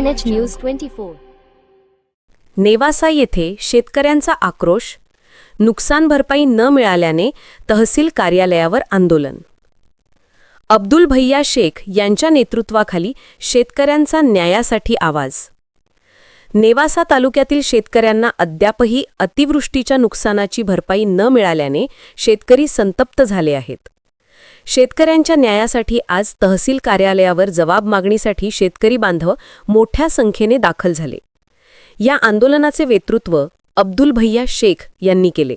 NH news twenty four Nevasa येथे शेतकऱ्यांचा आक्रोश नुकसान भरपाई न मिळाल्याने तहसील कार्यालयावर आंदोलन. अब्दुल भैया शेख यांच्या नेतृत्वाखाली शेतकऱ्यांचा न्यायासाठी आवाज. नेवासा तालुक्यातील शेतकऱ्यांना अद्यापही अतिवृष्टीच्या नुकसानाची भरपाई न मिळाल्याने शेतकरी संतप्त झाले आहेत. शेतकऱ्यांच्या न्यायासाठी आज तहसील कार्यालयावर जबाब मागणीसाठी शेतकरी बांधव मोठ्या संख्येने दाखल झाले. या आंदोलनाचे नेतृत्व अब्दुल भैया शेख यांनी केले.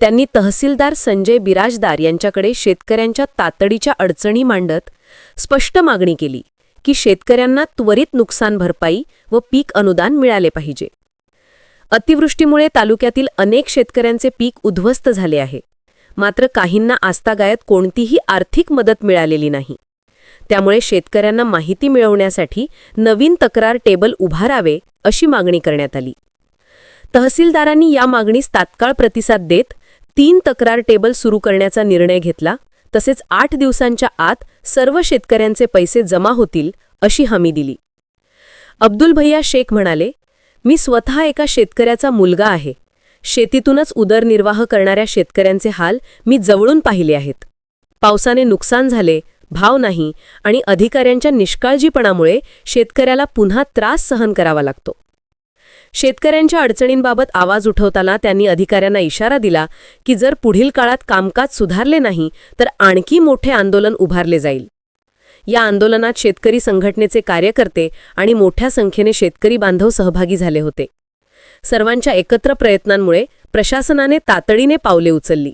त्यांनी तहसीलदार संजय बिराजदार यांच्याकडे शेतकऱ्यांच्या तातडीच्या अडचणी मांडत स्पष्ट मागणी केली की शेतकऱ्यांना त्वरित नुकसान भरपाई व पीक अनुदान मिळाले पाहिजे. अतिवृष्टीमुळे तालुक्यातील अनेक शेतकऱ्यांचे पीक उद्ध्वस्त झाले आहे. मात्र काहींना आस्थागायत कोणतीही आर्थिक मदत मिळालेली नाही. त्यामुळे शेतकऱ्यांना माहिती मिळवण्यासाठी नवीन तक्रार टेबल उभारावे अशी मागणी करण्यात आली. तहसीलदारांनी या मागणीस तात्काळ प्रतिसाद देत तीन तक्रार टेबल सुरू करण्याचा निर्णय घेतला तसेच आठ दिवसांच्या आत सर्व शेतकऱ्यांचे पैसे जमा होतील अशी हमी दिली. अब्दुल भैया शेख म्हणाले मी स्वतः एका शेतकऱ्याचा मुलगा आहे. शेतीतूनच उदरनिर्वाह करणाऱ्या शेतकऱ्यांचे हाल मी जवळून पाहिले आहेत. पावसाने नुकसान झाले भाव नाही आणि अधिकाऱ्यांच्या निष्काळजीपणामुळे शेतकऱ्याला पुन्हा त्रास सहन करावा लागतो. शेतकऱ्यांच्या अडचणींबाबत आवाज उठवताना त्यांनी अधिकाऱ्यांना इशारा दिला की जर पुढील काळात कामकाज सुधारले नाही तर आणखी मोठे आंदोलन उभारले जाईल. या आंदोलनात शेतकरी संघटनेचे कार्यकर्ते आणि मोठ्या संख्येने शेतकरी बांधव सहभागी झाले होते. सर्वांच्या एकत्र प्रयत्नांमुळे प्रशासनाने तातडीने पावले उचलली.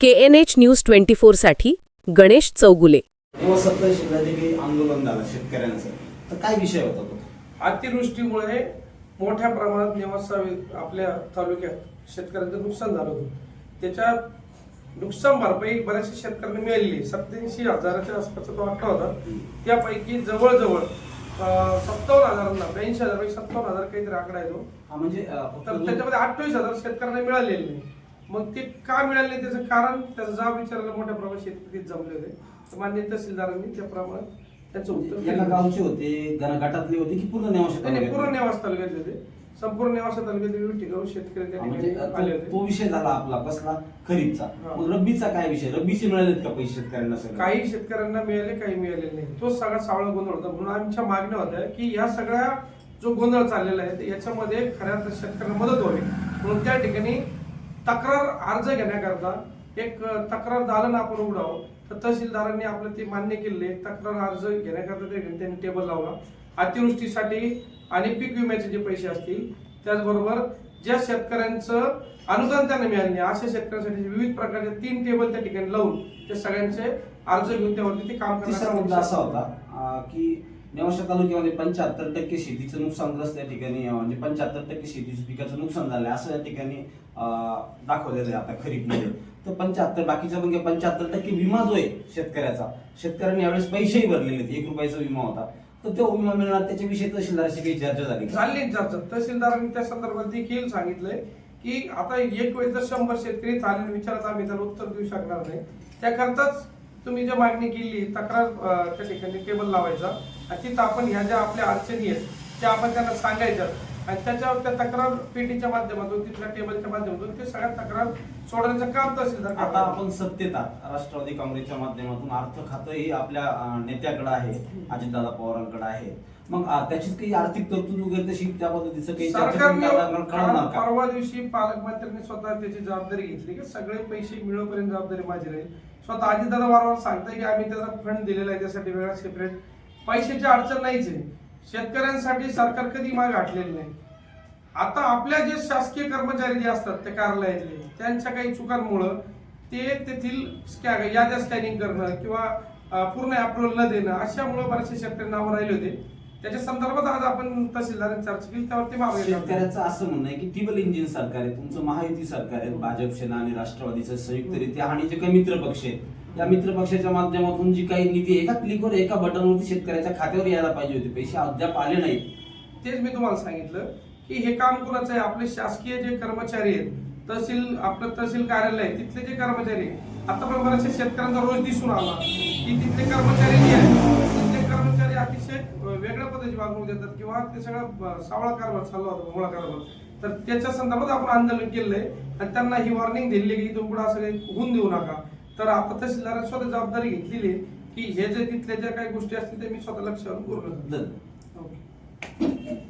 केएनएच न्यूज ट्वेंटी फोरसाठी गणेश चौगुले. आंदोलन झालं शेतकऱ्यांचं. तर काय विषय होता तो? अतिवृष्टीमुळे मोठ्या प्रमाणात नेवासा आपल्या तालुक्यात शेतकऱ्यांचं नुकसान झालं होतं. त्याच्यात नुकसान भरपाई बऱ्याचशा शेतकऱ्यांना मिळालेली सत्याऐंशी हजाराच्या आसपासचा तो आकडा होता त्यापैकी जवळजवळ सत्तावन्न हजारांना ब्याऐंशी हजार सत्तावन्न हजार काहीतरी आकडा आहे तो. हा म्हणजे अं, फक्त तर त्याच्यामध्ये अठ्ठावीस हजार शेतकऱ्यांना मिळालेले नाही. मग ते का मिळाले नाही? त्याचं कारण त्याचा जाब विचारायला मोठ्या प्रमाणात शेतकरी जमले होते. तर मान्य तहसीलदारांनी त्याप्रमाणे त्यांचं उत्तर एका दिलं. गावचे होते गण- गटातले होते की पूर्ण नाही, नाही, पूर्ण? नेवास तालुक्यातले होते. संपूर्ण नेवासा तालुक्यात विविध ठिकाणी शेतकरी त्या म्हणजे ठिकाणी आले तो- तो होते विषय झाला आपला कसला? खरीपचा. हा. मग रब्बीचा काय विषय? रब्बीचे मिळालेत का पैसे शेतकऱ्यांना सगळे? काही शेतकऱ्यांना मिळाले काही मिळाले नाही. तो सगळा सावळा गोंधळ होता. म्हणून आमच्या मागण्या होत्या की या सगळ्या जो गोंधळ चाललेला आहे याच्यामध्ये खऱ्या अर्थात शेतकऱ्यांना मदत व्हावी. म्हणून त्या ठिकाणी तक्रार अर्ज घेण्याकरता एक अं, तक्रार दालन आपण उघडावं. तर तहसीलदारांनी आपलं ते मान्य केलेले एक तक्रार अर्ज घेण्याकरता ते त्यांनी टेबल लावला. अतिवृष्टीसाठी आणि पीक विम्याचे जे पैसे असतील त्याचबरोबर ज्या शेतकऱ्यांचं अनुदान त्यांना मिळाले अशा शेतकऱ्यांसाठी विविध प्रकारचे तीन टेबल त्या ठिकाणी लावून ते सगळ्यांचे अर्ज घेऊन त्यावरती ते काम मुद्दा असा होता की नेवाशा तालुक्यामध्ये पंच्याहत्तर टक्के शेतीचं नुकसानग्रस्त या ठिकाणी म्हणजे पंच्याहत्तर टक्के शेतीचं पिकाचं नुकसान झालं असं या ठिकाणी दाखवलेलं आहे आता खरीपमध्ये. तर पंच्याहत्तर बाकीचा पण पंच्याहत्तर टक्के विमा जो आहे शेतकऱ्याचा शेतकऱ्यांनी यावेळेस पैसेही भरलेले एक रुपयाचा विमा होता. तर तो विमा मिळणार त्याच्याविषयी तहसीलदाराशी काही चर्चा झाली का? झाली चर्चा. तहसीलदारांनी त्या संदर्भात देखील सांगितलंय की आता एक वेळ जर शंभर शेतकरी चालेल विचारात आम्ही त्याला उत्तर देऊ शकणार नाही. त्याकरताच तुम्ही जी मागणी केली तक्रार अं, त्या ठिकाणी टेबल लावायचा. आणि तिथं आपण ह्या ज्या आपल्या अडचणी आहेत त्या आपण त्यांना सांगायच्या. आणि त्याच्यावर त्या तक्रार पेटीच्या माध्यमातून तिथल्या टेबलच्या माध्यमातून ते सगळ्या तक्रार सोडवण्याचं काम तहसीलदार आता. आपण सत्तेत आहात. राष्ट्रवादी काँग्रेसच्या माध्यमातून अर्थ खातं ही आपल्या अं, नेत्याकडे आहे अजितदादा पवारांकडे आहे मग अं, त्याची काही आर्थिक तरतूद वगैरे तशी त्या पद्धतीचं काही चर्चा सरकारने का? परवा दिवशी पालकमंत्र्यांनी स्वतः त्याची जबाबदारी घेतली की सगळे पैसे मिळवपर्यंत जबाबदारी माझी राहील स्वतः अजितदादा वारंवार सांगताय की आम्ही त्याचा फंड दिलेला आहे त्यासाठी वेगळा सेपरेट पैशाची अडचण नाहीच आहे शेतकऱ्यांसाठी सरकार कधी मागे हटलेलं नाही. आता आपल्या जे शासकीय कर्मचारी जे असतात त्या कार्यालयातले त्यांच्या काही चुकांमुळं ते तेथील स्कॅ याद्या स्कॅनिंग करणं किंवा पूर्ण अप्रुव्हल न देणं अशामुळे बरेचसे शेतकरी नावं राहिले होते. त्याच्या संदर्भात आज आपण तहसीलदारांनी चर्चा केली त्यावरती केली. शेतकऱ्याचं असं म्हणणं आहे की टिबल इंजिन सरकार आहे तुमचं महायुती सरकार आहे भाजप सेना आणि राष्ट्रवादीचं संयुक्तरित्या आणि जे काही मित्र पक्ष आहेत या मित्र पक्षाच्या माध्यमातून जी काही निधी एका क्लिकवर एका बटनवरती शेतकऱ्याच्या खात्यावर यायला पाहिजे होते. पैसे अद्याप आले नाहीत. तेच मी तुम्हाला सांगितलं की हे काम कोणाचं आहे? आपले शासकीय जे कर्मचारी आहेत तहसील आपलं तहसील कार्यालय तिथले जे कर्मचारी आता पण बऱ्याचशा शेतकऱ्यांचा रोज दिसून आला की तिथले कर्मचारी जे आहेत तिथले कर्मचारी अतिशय वेगळ्या पद्धतीची वागणूक देतात किंवा ते सगळं सावळा कारभार चालला होता भोळा कारभार. तर त्याच्या संदर्भात आपण आंदोलन केलंय आणि त्यांना ही वॉर्निंग दिली की तो पुढे असं काही होऊन देऊ नका. तर आता तहसीलदारांनी स्वतः जबाबदारी घेतलेली आहे की हे जे तिथल्या ज्या काही गोष्टी असतील ते मी स्वतः लक्षावर पूर्ण ओके.